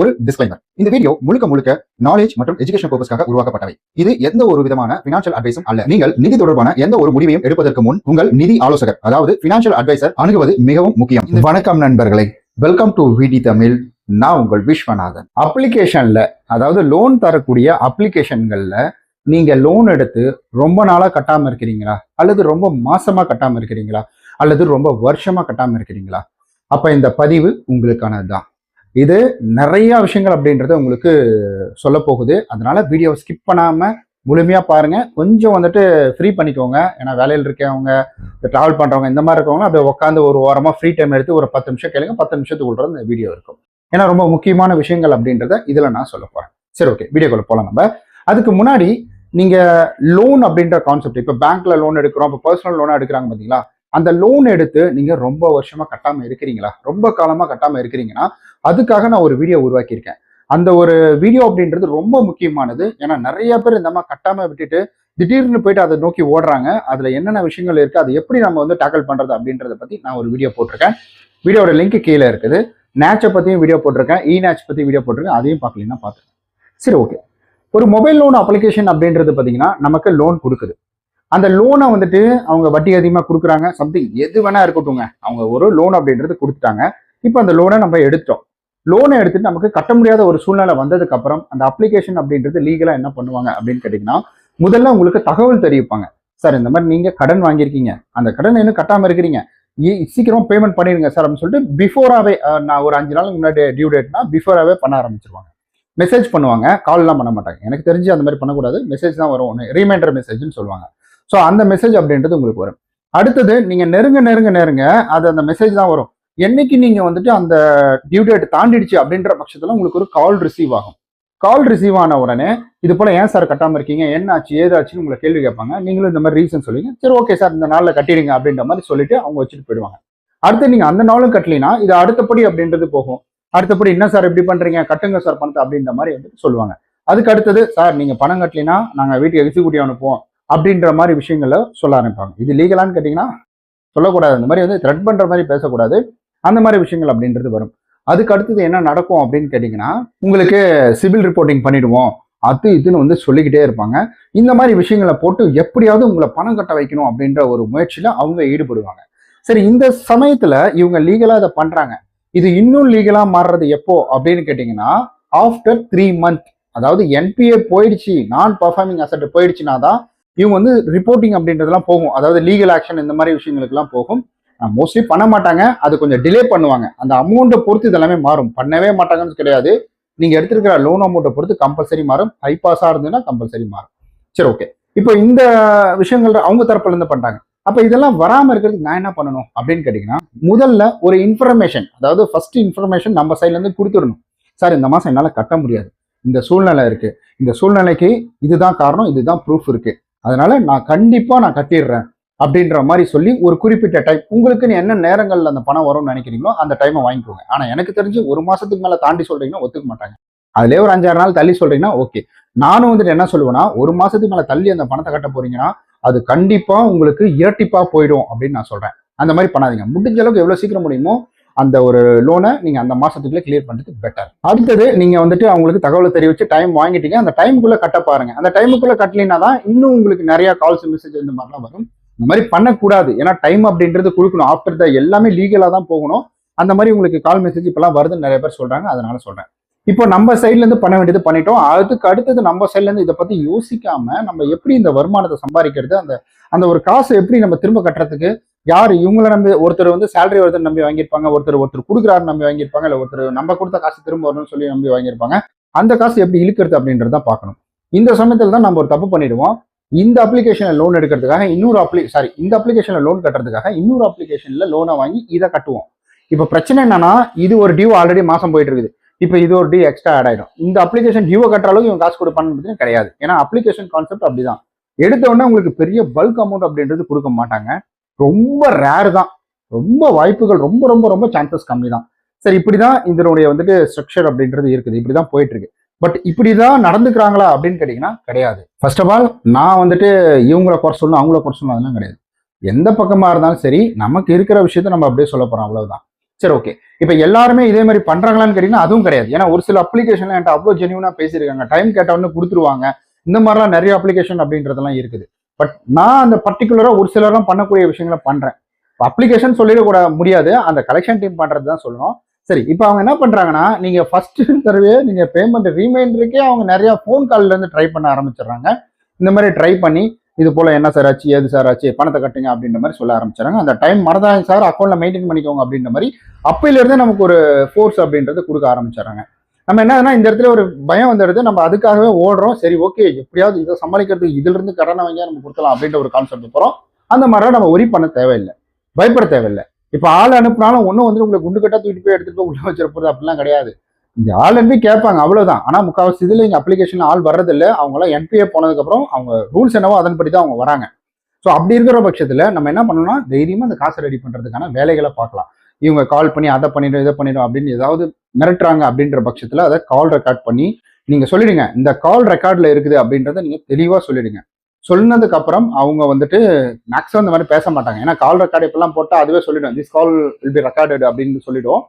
ஒரு டிஸ்க்ளைமர் இந்த வீடியோ முழுக்க முழுக்க நாலேஜ் மற்றும் எஜுகேஷன் பர்பஸ்க்காக உருவாக்கப்பட்டவை. இது எந்த ஒரு விதமான பினான்சியல் அட்வைஸும் அல்ல. நீங்கள் நிதி தொடர்பான எந்த ஒரு முடிவையும் எடுப்பதற்கு முன் உங்கள் நிதி ஆலோசகர் அதாவது பினான்சியல் அட்வைசர் அணுகுவது மிகவும் முக்கியம். வணக்கம் நண்பர்களே. வெல்கம் டு விடி தமிழ் நான் உங்கள் விஸ்வநாதன். அப்ளிகேஷன்ல அதாவது லோன் தரக்கூடிய அப்ளிகேஷன்கள்ல நீங்க லோன் எடுத்து ரொம்ப நாளா கட்டாம இருக்கிறீங்களா? அல்லது ரொம்ப மாசமா கட்டாம இருக்கிறீங்களா? அல்லது ரொம்ப வருஷமா கட்டாம இருக்கிறீங்களா? அப்ப இந்த பதிவு உங்களுக்கானது தான் இது நிறைய விஷயங்கள் அப்படின்றத உங்களுக்கு சொல்ல போகுது. அதனால வீடியோவை ஸ்கிப் பண்ணாம முழுமையா பாருங்க. கொஞ்சம் வந்துட்டு ஃப்ரீ பண்ணிக்கோங்க. ஏன்னா வேலையில் இருக்கவங்க டிராவல் பண்றவங்க இந்த மாதிரி இருக்கவங்க அப்படியே உட்காந்து ஒரு ஓரமா ஃப்ரீ டைம் எடுத்து ஒரு பத்து நிமிஷம் கேளுங்க. பத்து நிமிஷத்துக்குள்ள இந்த வீடியோ இருக்கும். ஏன்னா ரொம்ப முக்கியமான விஷயங்கள் அப்படின்றத இதுல நான் சொல்ல போறேன். சரி ஓகே வீடியோக்குள்ள போலாம் நம்ம. அதுக்கு முன்னாடி நீங்க லோன் அப்படின்ற கான்செப்ட் இப்போ பேங்க்ல லோன் எடுக்கிறோம். இப்போ பர்சனல் லோனா எடுக்கிறாங்க பாத்தீங்களா? அந்த லோன் எடுத்து நீங்க ரொம்ப வருஷமா கட்டாம இருக்கிறீங்களா? ரொம்ப காலமா கட்டாம இருக்கிறீங்கன்னா அதுக்காக நான் ஒரு வீடியோ உருவாக்கியிருக்கேன். அந்த ஒரு வீடியோ அப்படின்றது ரொம்ப முக்கியமானது. ஏன்னா நிறைய பேர் இந்த மாதிரி கட்டாமல் விட்டுட்டு திடீர்னு போயிட்டு அதை நோக்கி ஓடுறாங்க. அதில் என்னென்ன விஷயங்கள் இருக்குது அதை எப்படி நம்ம வந்து டேக்கிள் பண்ணுறது அப்படின்றத பற்றி நான் ஒரு வீடியோ போட்டிருக்கேன். வீடியோட லிங்க் கீழே இருக்குது. நேச்சை பற்றியும் வீடியோ போட்டிருக்கேன். இ நேச் பற்றி வீடியோ போட்டிருக்கேன். அதையும் பார்க்கலன்னா பார்த்துருக்கேன் சரி ஓகே ஒரு மொபைல் லோன் அப்ளிகேஷன் அப்படின்றது பார்த்தீங்கன்னா நமக்கு லோன் கொடுக்குது. அந்த லோனை வந்துட்டு அவங்க வட்டி அதிகமாக கொடுக்குறாங்க. சம்திங் எது வேணா இருக்கட்டுங்க அவங்க ஒரு லோன் அப்படின்றது கொடுத்துட்டாங்க. இப்போ அந்த லோனை நம்ம எடுத்தோம் லோனை எடுத்துட்டு நமக்கு கட்ட முடியாத ஒரு சூழ்நிலை வந்ததுக்கு அப்புறம் அந்த அப்ளிகேஷன் அப்படின்றது லீகலாக என்ன பண்ணுவாங்க அப்படின்னு கேட்டிங்கன்னா முதல்ல உங்களுக்கு தகவல் தெரிவிப்பாங்க. சார் இந்த மாதிரி நீங்கள் கடன் வாங்கியிருக்கீங்க. அந்த கடன் இன்னும் கட்டாமல் இருக்கிறீங்க. சீக்கிரம் பேமெண்ட் பண்ணிடுங்க சார் அப்படின்னு சொல்லிட்டு பிஃபோராகவே நான் ஒரு அஞ்சு நாளுக்கு முன்னாடி டியூ டேட்னா பிஃபோராகவே பண்ண ஆரம்பிச்சிருவாங்க. மெசேஜ் பண்ணுவாங்க. கால்லாம் பண்ண மாட்டாங்க. எனக்கு தெரிஞ்சு அந்த மாதிரி பண்ணக்கூடாது. மெசேஜ் தான் வரும். ஒன்று ரீமைண்டர் மெசேஜ்னு சொல்லுவாங்க. ஸோ அந்த மெசேஜ் அப்படின்றது உங்களுக்கு வரும். அடுத்தது நீங்கள் நெருங்க நெருங்க நெருங்க அது அந்த மெசேஜ் தான் வரும். என்னைக்கு நீங்க வந்துட்டு அந்த டியூ டேட் தாண்டிடுச்சு அப்படின்ற பட்சத்துல உங்களுக்கு ஒரு கால் ரிசீவ் ஆகும். கால் ரிசீவ் ஆன உடனே இது போல ஏன் சார் கட்டாம இருக்கீங்க? என்ன ஆச்சு? ஏதாச்சுன்னு உங்களை கேள்வி கேட்பாங்க. நீங்களும் இந்த மாதிரி ரீசன் சொல்லுங்க சரி ஓகே சார் இந்த நாள்ல கட்டிடுங்க அப்படின்ற மாதிரி சொல்லிட்டு அவங்க வச்சுட்டு போயிடுவாங்க. அடுத்து நீங்க அந்த நாளும் கட்டலினா இது அடுத்தபடி அப்படின்றது போகும். அடுத்தபடி என்ன சார் இப்படி பண்றீங்க? கட்டுங்க சார் பணத்தை அப்படின்ற மாதிரி வந்துட்டு சொல்லுவாங்க. அதுக்கு அடுத்தது சார் நீங்க பணம் கட்டலினா நாங்க வீட்டுக்கு எக்ஸிக்யூட்டிவ் அனுப்புவோம் அப்படின்ற மாதிரி விஷயங்களை சொல்ல ஆரம்பிப்பாங்க. இது லீகலான்னு கேட்டிங்கன்னா சொல்லக்கூடாது. அந்த மாதிரி வந்து த்ரெட் பண்ற மாதிரி பேசக்கூடாது. அந்த மாதிரி விஷயங்கள் அப்படின்றது வரும். அதுக்கு அடுத்தது என்ன நடக்கும் அப்படின்னு கேட்டிங்கன்னா உங்களுக்கு சிவில் ரிப்போர்ட்டிங் பண்ணிடுவோம். அது இதுன்னு வந்து சொல்லிக்கிட்டே இருப்பாங்க. இந்த மாதிரி விஷயங்களை போட்டு எப்படியாவது உங்களை பணம் கட்ட வைக்கணும் அப்படின்ற ஒரு முயற்சியில் அவங்க ஈடுபடுவாங்க. சரி இந்த சமயத்தில் இவங்க லீகலாக இதை பண்ணுறாங்க இது இன்னும் லீகலாக மாறுறது எப்போ அப்படின்னு கேட்டிங்கன்னா ஆஃப்டர் த்ரீ மந்த் அதாவது என்பிஏ போயிடுச்சு நான் பர்ஃபார்மிங் அசட் போயிடுச்சுனா தான் இவங்க வந்து ரிப்போர்ட்டிங் அப்படின்றதெல்லாம் போகும். அதாவது லீகல் ஆக்ஷன் இந்த மாதிரி விஷயங்களுக்குலாம் போகும். மோஸ்ட்லி பண்ண மாட்டாங்க. அது கொஞ்சம் டிலே பண்ணுவாங்க. அந்த அமௌண்ட்டை பொறுத்து இதெல்லாமே மாறும். பண்ணவே மாட்டாங்கன்னு கிடையாது. நீங்கள் எடுத்திருக்கிற லோன் அமௌண்ட்டை பொறுத்து கம்பல்சரி மாறும். ஹைபாஸாக இருந்ததுன்னா கம்பல்சரி மாறும். சரி ஓகே இப்போ இந்த விஷயங்கள் அவங்க தரப்புலேருந்து பண்ணுறாங்க அப்போ இதெல்லாம் வராமல் இருக்கிறதுக்கு நான் என்ன பண்ணணும் அப்படின்னு கேட்டிங்கன்னா முதல்ல ஒரு இன்ஃபர்மேஷன் அதாவது ஃபர்ஸ்ட் இன்ஃபர்மேஷன் நம்ம சைட்லேருந்து கொடுத்துடணும். சார் இந்த மாதம் என்னால் கட்ட முடியாது. இந்த சூழ்நிலை இருக்குது இந்த சூழ்நிலைக்கு இதுதான் காரணம் இதுதான் ப்ரூஃப் இருக்குது அதனால நான் கண்டிப்பாக நான் கட்டிடுறேன். அப்படின்ற மாதிரி சொல்லி ஒரு குறிப்பிட்ட டைம் உங்களுக்குன்னு என்ன நேரங்களில் அந்த பணம் வரும்னு நினைக்கிறீங்களோ அந்த டைமை வாங்கிக்கோங்க. ஆனால் எனக்கு தெரிஞ்சு ஒரு மாசத்துக்கு மேலே தாண்டி சொல்றீங்கன்னா ஒத்துக்க மாட்டாங்க. அதுலேயே ஒரு அஞ்சாறு நாள் தள்ளி சொல்றீங்கன்னா ஓகே நானும் வந்துட்டு என்ன சொல்லுவேன்னா ஒரு மாசத்துக்கு மேலே தள்ளி அந்த பணத்தை கட்ட போறீங்கன்னா அது கண்டிப்பா உங்களுக்கு இரட்டிப்பா போயிடும் அப்படின்னு நான் சொல்றேன். அந்த மாதிரி பண்ணாதீங்க. முடிஞ்ச அளவுக்கு எவ்வளவு சீக்கிரம் முடியுமோ அந்த ஒரு லோனை நீங்கள் அந்த மாதத்துக்குள்ளே கிளியர் பண்ணுறது பெட்டர் அடுத்தது நீங்கள் வந்துட்டு அவங்களுக்கு தகவலை தெரிவிச்சு டைம் வாங்கிட்டீங்க. அந்த டைமுக்குள்ளே கட்ட பாருங்கள் அந்த டைமுக்குள்ளே கட்டலினா தான் இன்னும் உங்களுக்கு நிறையா கால்ஸ் மெசேஜ் இந்த மாதிரிலாம் வரும். இந்த மாதிரி பண்ணக்கூடாது. ஏன்னா டைம் அப்படின்றது கொடுக்கணும். ஆஃப்டர் த எல்லாமே லீகலாக தான் போகணும். அந்த மாதிரி உங்களுக்கு கால் மெசேஜ் இப்பெல்லாம் வருதுன்னு நிறைய பேர் சொல்கிறாங்க அதனால சொல்கிறேன் இப்போ நம்ம சைட்லேருந்து பண்ண வேண்டியது பண்ணிட்டோம். அதுக்கு அடுத்தது நம்ம சைட்லேருந்து இதை பற்றி யோசிக்காமல் நம்ம எப்படி இந்த வருமானத்தை சம்பாதிக்கிறது அந்த அந்த ஒரு காசை எப்படி நம்ம திரும்ப கட்டுறதுக்கு யார் இவங்கள நம்பி ஒருத்தர் வந்து சேலரி ஒருத்தர் நம்பி வாங்கியிருப்பாங்க ஒருத்தர் ஒருத்தர் கொடுக்குறாரு நம்பி வாங்கியிருப்பாங்க இல்லை ஒருத்தர் நம்ம கொடுத்த காசு திரும்ப வரணும்னு சொல்லி நம்பி வாங்கியிருப்பாங்க. அந்த காசு எப்படி இழுக்கிறது அப்படின்றத பார்க்கணும். இந்த சமயத்தில் தான் நம்ம ஒரு தப்பு பண்ணிடுவோம். இந்த அப்ளிகேஷனில் லோன் எடுக்கிறதுக்காக இன்னொரு அப்ளி சாரி இந்த அப்ளிகேஷனில் லோன் கட்டுறதுக்காக இன்னொரு அப்ளிகேஷனில் லோனை வாங்கி இதை கட்டுவோம். இப்போ பிரச்சனை என்னன்னா இது ஒரு டியூ ஆல்ரெடி மாதம் போயிட்டு இருக்குது இப்போ இது ஒரு டியூ எக்ஸ்ட்ரா ஆட் ஆகிடும் இந்த அப்ளிகேஷன் டியூவை கட்டுற அளவுக்கு இவங்க காசு கொடுப்பான்னு கிடையாது. ஏன்னா அப்ளிகேஷன் கான்செப்ட் அப்படிதான். எடுத்த உடனே உங்களுக்கு பெரிய பல்க் அமௌண்ட் அப்படின்றது கொடுக்க மாட்டாங்க. ரொம்ப ரேர் தான். ரொம்ப வாய்ப்புகள் ரொம்ப ரொம்ப ரொம்ப சான்சஸ் கம்மி தான் சரி இப்படி தான் இதனுடைய வந்துட்டு ஸ்ட்ரக்சர் அப்படின்றது இருக்குது. இப்படிதான் போயிட்டு இருக்கு பட் இப்படிதான் நடந்துக்கிறாங்களா அப்படின்னு கேட்டீங்கன்னா கிடையாது. ஃபர்ஸ்ட் ஆஃப் ஆல் நான் வந்துட்டு இவங்கள குறை சொல்லணும் அவங்கள குறை சொல்லணும் அதெல்லாம் கிடையாது. எந்த பக்கமா இருந்தாலும் சரி நமக்கு இருக்கிற விஷயத்த நம்ம அப்படியே சொல்ல போறோம் அவ்வளவுதான். சரி ஓகே இப்போ எல்லாருமே இதே மாதிரி பண்றாங்களான்னு கேட்டீங்கன்னா அதுவும் கிடையாது. ஏன்னா ஒரு சில அப்ளிகேஷன்ல என்கிட்ட அவ்வளோ ஜென்யூனா பேசியிருக்காங்க. டைம் கேட்டவொடனே கொடுத்துருவாங்க. இந்த மாதிரிலாம் நிறைய அப்ளிகேஷன் அப்படின்றதெல்லாம் இருக்குது. பட் நான் அந்த பர்டிகுலரா ஒரு சிலர்லாம் பண்ணக்கூடிய விஷயங்களை பண்றேன். அப்ளிகேஷன் சொல்லிடக்கூட முடியாது. அந்த கலெக்ஷன் டீம் பண்ணுறது தான் சொல்லணும். சரி இப்போ அவங்க என்ன பண்றாங்கன்னா நீங்க ஃபர்ஸ்ட் தடவையே நீங்க பேமெண்ட் ரீமைண்டருக்கே அவங்க நிறைய ஃபோன் கால்ல இருந்து ட்ரை பண்ண ஆரம்பிச்சிடுறாங்க. இந்த மாதிரி ட்ரை பண்ணி இது போல என்ன சார் ஆச்சு ஏது சார் ஆச்சு பணத்தை கட்டுங்க அப்படின்ற மாதிரி சொல்ல ஆரம்பிச்சாங்க அந்த டைம் மறந்தாங்க சார் அக்கௌண்ட்ல மெயின்டைன் பண்ணிக்கோங்க அப்படின்ற மாதிரி அப்பையில இருந்தே நமக்கு ஒரு ஃபோர்ஸ் அப்படின்றது கொடுக்க ஆரம்பிச்சாங்க நம்ம என்னன்னா இந்த இடத்துல ஒரு பயம் வந்துடுது. நம்ம அதுக்காகவே ஓடுறோம். சரி ஓகே எப்படியாவது இதை சமாளிக்கிறதுக்கு இதுல இருந்து கடனை வாங்கி நம்ம கொடுக்கலாம் அப்படின்ற ஒரு கான்செப்ட் போறோம். அந்த மாதிரிலாம் நம்ம ஒரி பண்ண தேவையில்லை. பயப்பட தேவையில்லை. இப்போ ஆள் அனுப்புனாலும் ஒன்றும் வந்து உங்களை குண்டு கட்டா தூக்கிட்டு போய் எடுத்துகிட்டு போய் உள்ள வச்சிருப்பது அப்படிலாம் கிடையாது. இங்கே ஆள் அனுப்பி கேட்பாங்க அவ்வளோதான் ஆனால் முக்கால்வாசி இதில் இங்கே அப்ளிகேஷன் ஆள் வர்றதில்லை அவங்களாம் என்பிஏ போனதுக்கப்புறம் அவங்க ரூல்ஸ் என்னவோ அதன்படி தான் அவங்க வராங்க. ஸோ அப்படி இருக்கிற பட்சத்தில் நம்ம என்ன பண்ணணும்னா தைரியமாக அந்த காசை ரெடி பண்ணுறதுக்கான வேலைகளை பார்க்கலாம். இவங்க கால் பண்ணி அதை பண்ணிடும் இதை பண்ணிடும் அப்படின்னு ஏதாவது மிரட்டுறாங்க அப்படின்ற பட்சத்தில் அதை கால் ரெக்கார்ட் பண்ணி நீங்கள் சொல்லிடுங்க. இந்த கால் ரெக்கார்டில் இருக்குது அப்படின்றத நீங்கள் தெளிவாக சொல்லிடுங்க. சொன்னதுக்கு அப்புறம் அவங்க வந்துட்டு மேக்ஸிமம் இந்த மாதிரி பேச மாட்டாங்க. ஏன்னா கால் ரெக்கார்டு இப்பெல்லாம் போட்டால் அதுவே சொல்லிடும். This call will be record அப்படின்னு சொல்லிடுவோம்.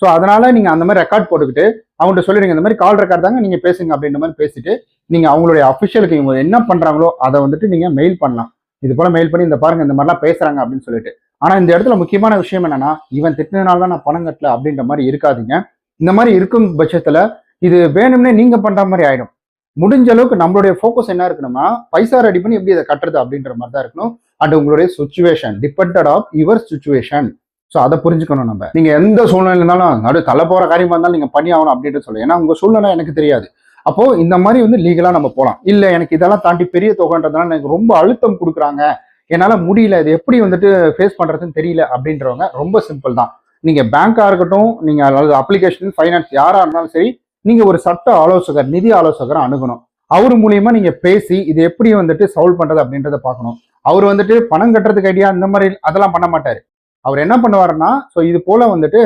ஸோ அதனால நீங்கள் அந்த மாதிரி ரெக்கார்ட் போட்டுக்கிட்டு அவங்கள்ட்ட சொல்லிடுங்க இந்த மாதிரி கால் ரெக்கார்ட் தாங்க நீங்கள் பேசுங்க அப்படின்ற மாதிரி பேசிட்டு நீங்கள் அவங்களுடைய அஃபிஷியலுக்கு இவங்க என்ன பண்ணுறாங்களோ அதை வந்துட்டு நீங்கள் மெயில் பண்ணலாம். இது போல மெயில் பண்ணி இந்த பாருங்க இந்த மாதிரிலாம் பேசுகிறாங்க அப்படின்னு சொல்லிட்டு. ஆனால் இந்த இடத்துல முக்கியமான விஷயம் என்னன்னா இவன் திட்டினால தான் நான் பணம் கட்டல அப்படின்ற மாதிரி இருக்காதீங்க. இந்த மாதிரி இருக்கும் பட்சத்தில் இது வேணும்னே நீங்கள் பண்ணுற மாதிரி ஆயிடும். முடிஞ்ச அளவுக்கு நம்மளுடைய ஃபோக்கஸ் என்ன இருக்கணும்னா பைசா ரெடி பண்ணி எப்படி இதை கட்டுறது அப்படின்ற மாதிரி தான் இருக்கணும். அண்ட் உங்களுடைய situation depended of your situation so அதை புரிஞ்சுக்கணும் நம்ம. நீங்க எந்த சூழ்நிலை இருந்தாலும் நடு தலை போற காரியமா இருந்தாலும் நீங்க பண்ணி ஆகணும் அப்படின்ட்டு சொல்லு. ஏன்னா உங்க சூழ்நிலை எனக்கு தெரியாது. அப்போ இந்த மாதிரி வந்து லீகலா நம்ம போகலாம் இல்ல எனக்கு இதெல்லாம் தாண்டி பெரிய தொகைன்றதுனால எனக்கு ரொம்ப அழுத்தம் கொடுக்குறாங்க. என்னால முடியல. இது எப்படி வந்துட்டு ஃபேஸ் பண்றதுன்னு தெரியல அப்படின்றவங்க ரொம்ப சிம்பிள் தான். நீங்க பேங்காக இருக்கட்டும் நீங்க அதாவது அப்ளிகேஷன் ஃபைனான்ஸ் யாரா இருந்தாலும் சரி நீங்க ஒரு சட்ட ஆலோசகர் நிதி ஆலோசகரை அணுகணும். அவர் மூலியமா நீங்க பேசி இது எப்படி வந்துட்டு சால்வ் பண்றது அப்படின்றத பார்க்கணும். அவர் வந்துட்டு பணம் கட்டுறதுக்கு ஐடியா இந்த மாதிரி அதெல்லாம் பண்ண மாட்டாரு. அவர் என்ன பண்ணுவாருன்னா ஸோ இது போல வந்துட்டு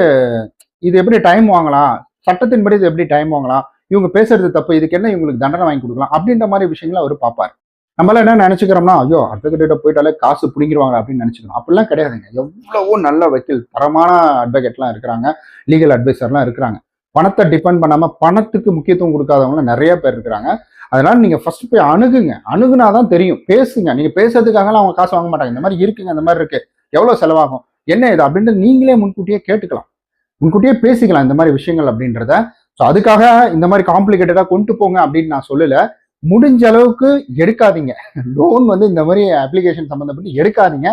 இது எப்படி டைம் வாங்கலாம்? சட்டத்தின்படி இது எப்படி டைம் வாங்கலாம்? இவங்க பேசுறது தப்பு இதுக்கு என்ன இவங்களுக்கு தண்டனை வாங்கி கொடுக்கலாம்? அப்படின்ற மாதிரி விஷயங்களை அவர் பார்ப்பார். நம்மளாம் என்ன நினச்சிக்கிறோம்னா ஐயோ அட்வொகேட்ட போயிட்டாலே காசு பிடிங்கிடுவாங்க அப்படின்னு நினச்சிக்கிறோம். அப்படிலாம் கிடையாதுங்க. எவ்வளவோ நல்ல வக்கீல் தரமான அட்வொகேட்லாம் இருக்கிறாங்க. லீகல் அட்வைசர்லாம் இருக்கிறாங்க. பணத்தை டிபெண்ட் பண்ணாமல் பணத்துக்கு முக்கியத்துவம் கொடுக்காதவங்க நிறைய பேர் இருக்கிறாங்க. அதனால நீங்கள் ஃபர்ஸ்ட் போய் அணுகுங்க. அணுகுனா தான் தெரியும். பேசுங்க. நீங்கள் பேசுறதுக்காகலாம் அவங்க காசு வாங்க மாட்டாங்க. இந்த மாதிரி இருக்குங்க. இந்த மாதிரி இருக்கு. எவ்வளோ செலவாகும்? என்ன இது? அப்படின்ட்டு நீங்களே முன்கூட்டியே கேட்டுக்கலாம். முன்கூட்டியே பேசிக்கலாம் இந்த மாதிரி விஷயங்கள் அப்படின்றத. ஸோ அதுக்காக இந்த மாதிரி காம்ப்ளிகேட்டடாக கொண்டு போங்க அப்படின்னு நான் சொல்லலை. முடிஞ்ச அளவுக்கு எடுக்காதீங்க. லோன் வந்து இந்த மாதிரி அப்ளிகேஷன் சம்மந்தப்பட்டு எடுக்காதீங்க.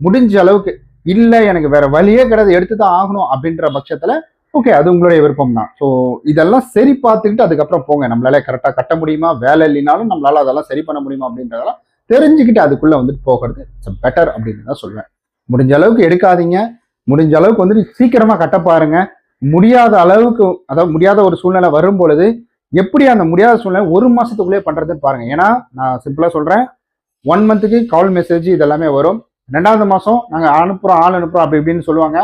முடிஞ்ச அளவுக்கு. இல்லை எனக்கு வேற வழியே கிடையாது. எடுத்து தான் ஆகணும் அப்படின்ற பட்சத்தில் ஓகே அது உங்களுடைய விருப்பம் தான் ஸோ இதெல்லாம் சரி பார்த்துக்கிட்டு அதுக்கப்புறம் போங்க. நம்மளால கரெக்டாக கட்ட முடியுமா வேலை இல்லைனாலும் நம்மளால அதெல்லாம் சரி பண்ண முடியுமா அப்படின்றதெல்லாம் தெரிஞ்சுக்கிட்டு அதுக்குள்ள வந்துட்டு போகிறது இட்ஸ் பெட்டர் அப்படின்னு தான் சொல்லுவேன் முடிஞ்ச அளவுக்கு எடுக்காதீங்க. முடிஞ்ச அளவுக்கு வந்துட்டு சீக்கிரமாக கட்ட பாருங்க. முடியாத அளவுக்கு அதாவது முடியாத ஒரு சூழ்நிலை வரும் பொழுது எப்படி அந்த முடியாத சூழ்நிலை ஒரு மாதத்துக்குள்ளே பண்ணுறதுன்னு பாருங்க. ஏன்னா நான் சிம்பிளாக சொல்கிறேன் ஒன் மந்த்துக்கு கால் மெசேஜ் இதெல்லாமே வரும். ரெண்டாவது மாதம் நாங்கள் அனுப்புகிறோம் ஆள் அனுப்புகிறோம் அப்படி இப்படின்னு சொல்லுவாங்க.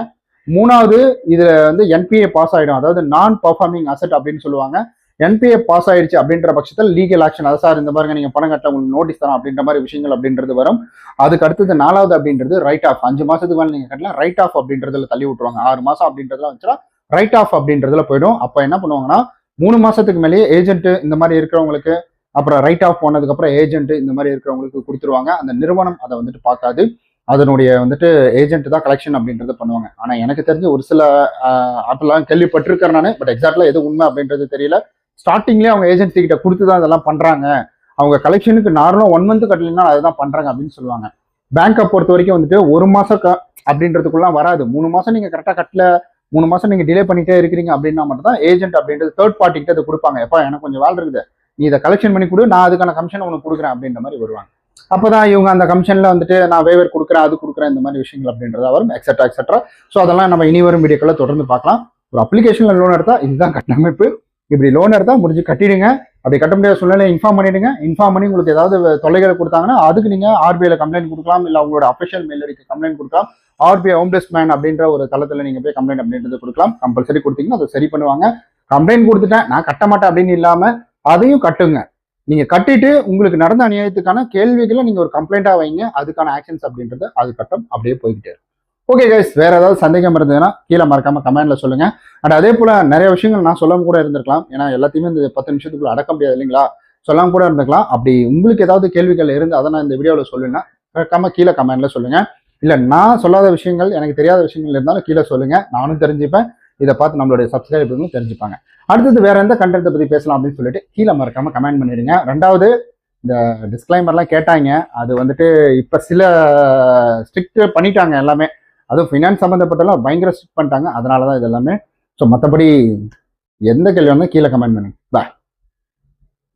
மூணாவது இதுல வந்து என்பிஏ பாஸ் ஆயிடும். அதாவது நான் பர்ஃபார்மிங் அசெட் அப்படின்னு சொல்லுவாங்க. என்பிஏ பாஸ் ஆயிடுச்சு அப்படின்ற பட்சத்தில் லீகல் ஆக்ஷன் அதை சார் இந்த மாதிரி நீங்க பணம் கட்ட உங்களுக்கு நோட்டீஸ் தரோம் அப்படின்ற மாதிரி விஷயங்கள் அப்படின்றது வரும். அதுக்கு அடுத்தது நாலாவது அப்படின்றது ரைட் ஆஃப் அஞ்சு மாசத்துக்கு மேலே நீங்க கட்டலாம் ரைட் ஆஃப் அப்படின்றதுல தள்ளி விட்டுருவாங்க. ஆறு மாசம் அப்படின்றதுல வந்துச்சுன்னா ரைட் ஆஃப் அப்படின்றதுல போயிடும். அப்போ என்ன பண்ணுவாங்கன்னா மூணு மாசத்துக்கு மேலேயே ஏஜென்ட் இந்த மாதிரி இருக்கிறவங்களுக்கு அப்புறம் ரைட் ஆஃப் போனதுக்கு அப்புறம் ஏஜென்ட் இந்த மாதிரி இருக்கிறவங்களுக்கு கொடுத்துருவாங்க. அந்த நிறுவனம் அதை வந்துட்டு பார்க்காது. அதனுடைய வந்துட்டு ஏஜென்ட் தான் கலெக்ஷன் அப்படின்றத பண்ணுவாங்க. ஆனால் எனக்கு தெரிஞ்ச ஒரு சில ஆப்பெல்லாம் கேள்விப்பட்டிருக்கிறேன் நான் பட் எக்ஸாக்ட்லாம் எது உண்மை அப்படின்றது தெரியல. ஸ்டார்டிங்லேயே அவங்க ஏஜென்சி கிட்ட கொடுத்து தான் இதெல்லாம் பண்ணுறாங்க அவங்க கலெக்ஷனுக்கு நார்மலாக ஒன் மந்த் கட்டலைன்னா அதை தான் பண்ணுறாங்க அப்படின்னு சொல்லுவாங்க. பேங்க்கை பொறுத்த வரைக்கும் வந்துட்டு ஒரு மாதம் க அப்படின்றதுக்குலாம் வராது. மூணு மாதம் நீங்கள் கரெக்டாக கட்டல மூணு மாதம் நீங்கள் டிலே பண்ணிட்டே இருக்கிறீங்க அப்படின்னா மட்டும் தான் ஏஜென்ட் அப்படின்றது தேர்ட் பார்ட்டிகிட்ட அதை கொடுப்பாங்க. எப்பா எனக்கு கொஞ்சம் வேலை இருக்குது. நீ இதை கலெக்ஷன் பண்ணி கொடு நான் அதுக்கான கமிஷன் உனக்கு கொடுக்குறேன் அப்படின்ற மாதிரி வருவாங்க. அப்போதான் இவங்க அந்த கமிஷன்ல வந்துட்டு நான் வேவர் கொடுக்குறேன் அது கொடுக்குறேன் இந்த மாதிரி விஷயங்கள் அப்படின்றதா வரும் எக்ஸட்ரா எக்ஸட்ரா ஸோ அதெல்லாம் நம்ம இனி வரும் வீடியோக்களை தொடர்ந்து பார்க்கலாம். ஒரு அப்ளிகேஷன்ல லோன் எடுத்தா இதுதான் கட்டமைப்பு. இப்படி லோன் எடுத்தா முடிஞ்சு கட்டிடுங்க. அப்படி கட்ட முடியாத சூழ்நிலை இன்ஃபார்ம் பண்ணிடுங்க. இன்ஃபார்ம் பண்ணி உங்களுக்கு ஏதாவது தொல்லைகளை கொடுத்தாங்கன்னா அதுக்கு நீங்க ஆர்பிஐல கம்ப்ளைண்ட் கொடுக்கலாம். இல்ல உங்களோட அஃபிஷியல் மெயிலருக்கு கம்ப்ளைண்ட் கொடுக்கலாம். ஆர்பிஐ ஹோம்லெஸ் மேன் அப்படின்ற ஒரு தளத்துல நீங்க போய் கம்ப்ளைண்ட் அப்படின்றது கொடுக்கலாம். கம்பல்சரி கொடுத்தீங்கன்னா அதை சரி பண்ணுவாங்க. கம்ப்ளைண்ட் கொடுத்துட்டேன் நான் கட்ட மாட்டேன் அப்படின்னு இல்லாம அதையும் கட்டுங்க. நீங்க கட்டிட்டு உங்களுக்கு நடந்த அநியாயத்துக்கான கேள்விகளை நீங்க ஒரு கம்ப்ளைண்டா வைங்க. அதுக்கான ஆக்ஷன்ஸ் அப்படின்றது அது கட்டம் அப்படியே போய்கிட்டே இருக்கும். ஓகே கைஸ் வேற ஏதாவது சந்தேகம் இருந்ததுன்னா கீழே மறக்காம கமெண்ட்ல சொல்லுங்க. அண்ட் அதே போல நிறைய விஷயங்கள் நான் சொல்லாம கூட இருந்திருக்கலாம். ஏன்னா எல்லாத்தையுமே இந்த பத்து நிமிஷத்துக்குள்ள அடக்க முடியாது இல்லைங்களா? சொல்லாம கூட இருந்திருக்கலாம். அப்படி உங்களுக்கு ஏதாவது கேள்விகள் இருந்து அதை நான் இந்த வீடியோவில் சொல்லுன்னா மறக்காம கீழே கமெண்ட்ல சொல்லுங்க. இல்ல நான் சொல்லாத விஷயங்கள் எனக்கு தெரியாத விஷயங்கள் இருந்தாலும் கீழே சொல்லுங்க. நானும் தெரிஞ்சுப்பேன். இதை பார்த்து நம்மளுடைய சப்ஸ்கிரைபர்களும் தெரிஞ்சுப்பாங்க. அடுத்தது வேற எந்த கண்டென்ட்டை பத்தி பேசலாம் அப்படின்னு சொல்லிட்டு கீழே மறக்காம கமெண்ட் பண்ணிடுங்க. ரெண்டாவது இந்த டிஸ்க்ளைமர்லாம் கேட்டாங்க. அது வந்துட்டு இப்போ சில ஸ்ட்ரிக்ட் பண்ணிட்டாங்க எல்லாமே. அதுவும் ஃபினான்ஸ் சம்மந்தப்பட்டெல்லாம் பயங்கர ஸ்ட்ரிக்ட் பண்ணிட்டாங்க. அதனால தான் இது எல்லாமே ஸோ மற்றபடி எந்த கேள்வி வந்து கீழே கமெண்ட் பண்ணுங்க. பாய்